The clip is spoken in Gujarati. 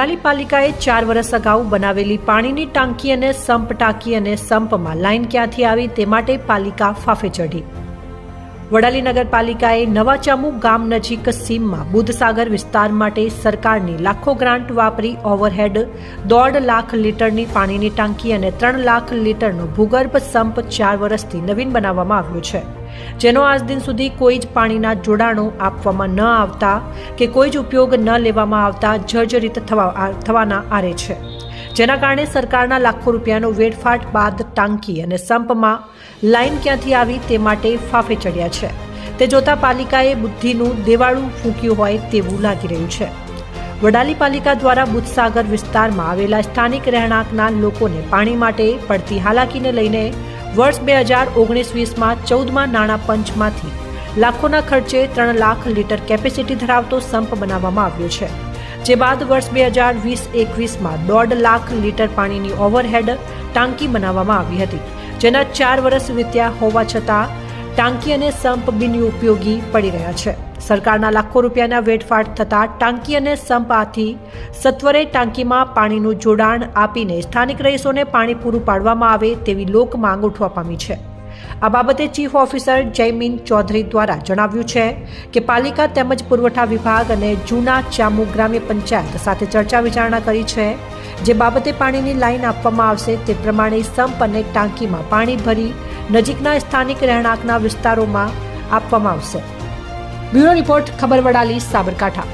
વડાલી પાલિકાએ ચાર વર્ષ અગાઉ બનાવેલી પાણીની ટાંકી અને સંપ ટાંકી અને સંપમાં લાઇન ક્યાંથી આવી તે માટે પાલિકા ફાફે ચઢી. વડાલી નગરપાલિકાએ નવાચામુ ગામ નજીક સીમમાં બુધસાગર વિસ્તાર માટે સરકારની લાખો ગ્રાન્ટ વાપરી ઓવરહેડ, દોઢ લાખ લીટરની પાણીની ટાંકી અને ત્રણ લાખ લીટરનો ભૂગર્ભ સંપ ચાર વર્ષથી નવીન બનાવવામાં આવ્યો છે. જેનો આજ દિન સુધી કોઈ જ પાણીના જોડાણો આપવામાં ન આવતા કે કોઈ જ ઉપયોગ ન લેવામાં આવતા જર્જરિત થવા થવાના આરે છે. જેના કારણે સરકારના લાખો રૂપિયાનો વેડફાટ બાદ ટાંકી અને સંપમાં લાઈન ક્યાંથી આવી તે માટે ફાફે ચડ્યા છે. તે જોતા પાલિકાએ બુદ્ધિનું દેવાળું ફૂંક્યું હોય તેવું લાગી રહ્યું છે. વડાલી પાલિકા દ્વારા બુધસાગર વિસ્તારમાં આવેલા સ્થાનિક રહેણાંકના લોકોને પાણી માટે પડતી હાલાકીને લઈને વર્ષ બે હજાર ઓગણીસ વીસમાં ચૌદમાં નાણાં પંચમાંથી લાખોના ખર્ચે ત્રણ લાખ લીટર કેપેસિટી ધરાવતો સંપ બનાવવામાં આવ્યો છે. જે બાદ વર્ષ બે હજાર વીસ એકવીસમાં દોઢ લાખ લીટર પાણીની ઓવરહેડ ટાંકી બનાવવામાં આવી હતી, જેના ચાર વર્ષ વીત્યા હોવા છતાં ટાંકી અને સંપ બિનઉપયોગી પડી રહ્યા છે. સરકારના લાખો રૂપિયાના વેડફાટ થતાં ટાંકી અને સંપ આથી સત્વરે ટાંકીમાં પાણીનું જોડાણ આપીને સ્થાનિક રહીશોને પાણી પૂરું પાડવામાં આવે તેવી લોક માંગ ઉઠવા પામી છે. આ બાબતે ચીફ ઓફિસર જયમીન ચૌધરી દ્વારા જણાવ્યું છે કે પાલિકા તેમજ પુરવઠા વિભાગ અને જૂના ચામુ ગ્રામ્ય પંચાયત સાથે ચર્ચા વિચારણા કરી છે જે બાબતે પાણીની લાઇન આપવામાં આવશે તે પ્રમાણે સંપ અને ટાંકીમાં પાણી ભરી નજીકના સ્થાનિક રહેણાંકના વિસ્તારોમાં આપવામાં આવશે. બ્યુરો રિપોર્ટ ખબર વડાલી સાબરકાંઠા.